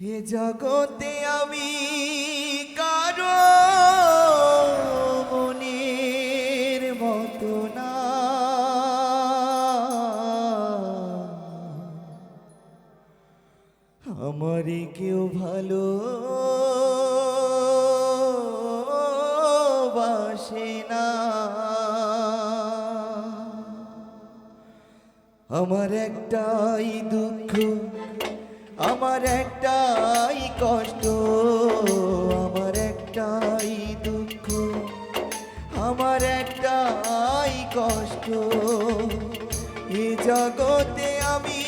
হে জগতে আমি কারও মনের মতো না। আমারে কেউ ভালো বাসে না। আমার একটাই দুঃখ আমার একটাই কষ্ট আমার একটাই দুঃখ আমার একটাই কষ্ট। এ জগতে আমি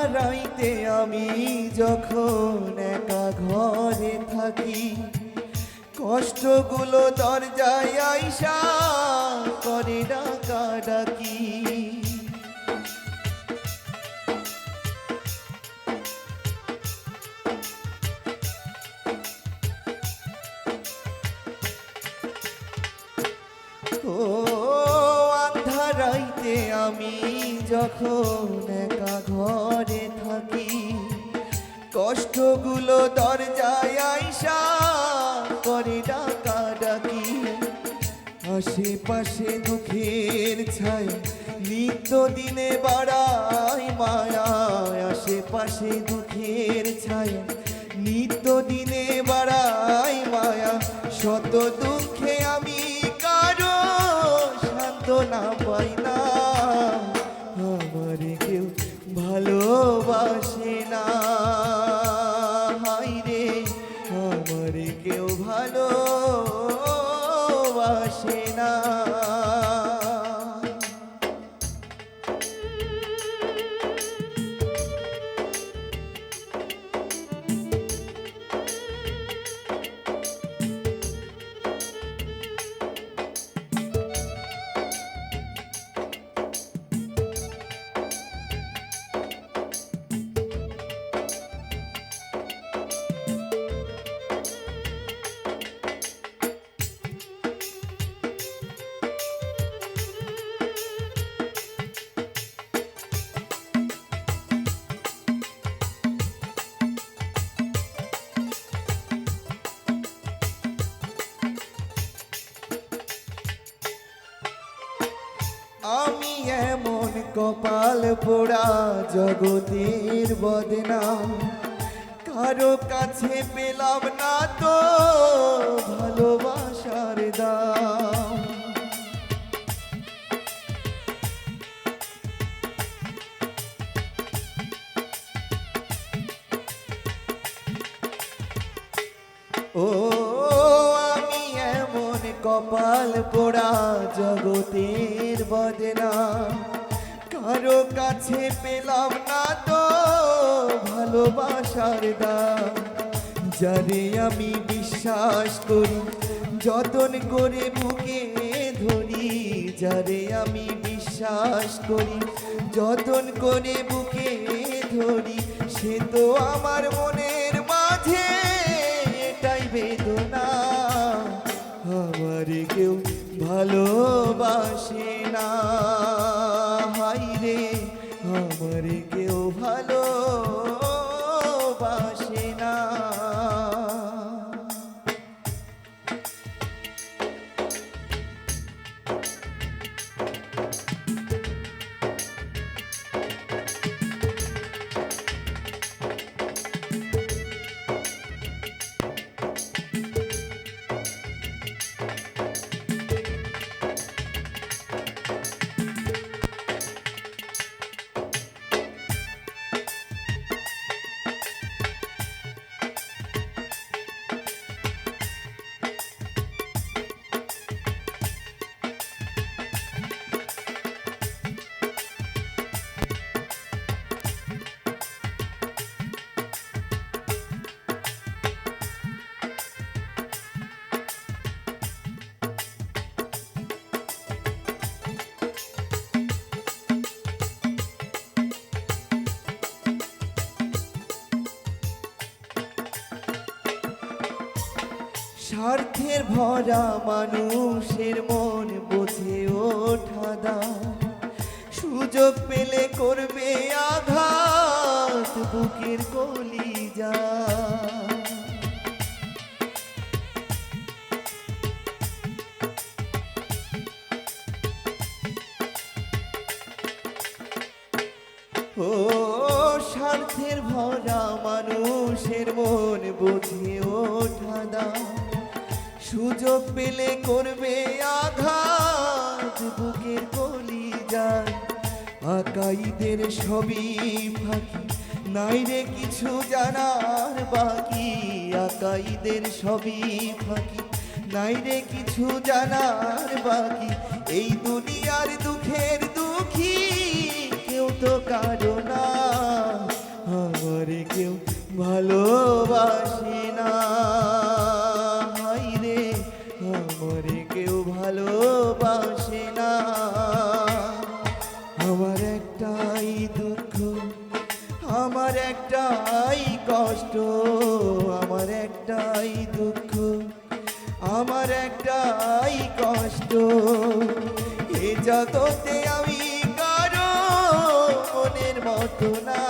আন্ধারাইতে আমি যখন একা ঘরে থাকি কষ্টগুলো দরজায় আইসা করে ডাকা ডাকি। আন্ধারাইতে আমি যখন একা ঘরে থাকি, কষ্টগুলো দরজায় আইসা করে ডাকা ডাকি। আশেপাশে দুঃখের ছায়া নিত্য দিনে বাড়াই মায়া। আশেপাশে দুঃখের ছায়া নিত্য দিনে বাড়াই মায়া। শত আমি এমন কপাল পোড়া জগতের বদনাম। কারও কাছে পেলাম না তো ভালোবাসার দাম। কপাল পোড়া জগতের বদনা। কারও কাছে পেলাম না তো ভালোবাসার দাম। যারে আমি বিশ্বাস করি, যতন করে বুকে ধরি, যারে আমি বিশ্বাস করি, যতন করে বুকে ধরি, সে তো আমার মনের স্বার্থের ভরা মানুষের মন বোঝে ওঠা সুযোগ পেলে করবে আঘাত বুকের কলিজা। স্বার্থের ভরা মানুষের মন বোঝে ওঠা দান সুযোগ পেলে করবে আঘাত, বুকের কলি যায় আকাইদের সবই ফাঁকি, নাই রে কিছু জানার বাকি। আকাইদের সবই ফাঁকি, নাই রে কিছু জানার বাকি। এই দুনিয়ার দুঃখের দুঃখী কেউ তো কারও দুঃখ। আমার একটাই কষ্ট, আমার একটাই দুঃখ। আমার একটাই কষ্ট, এ জগতে আমি কারও মনের মতো না।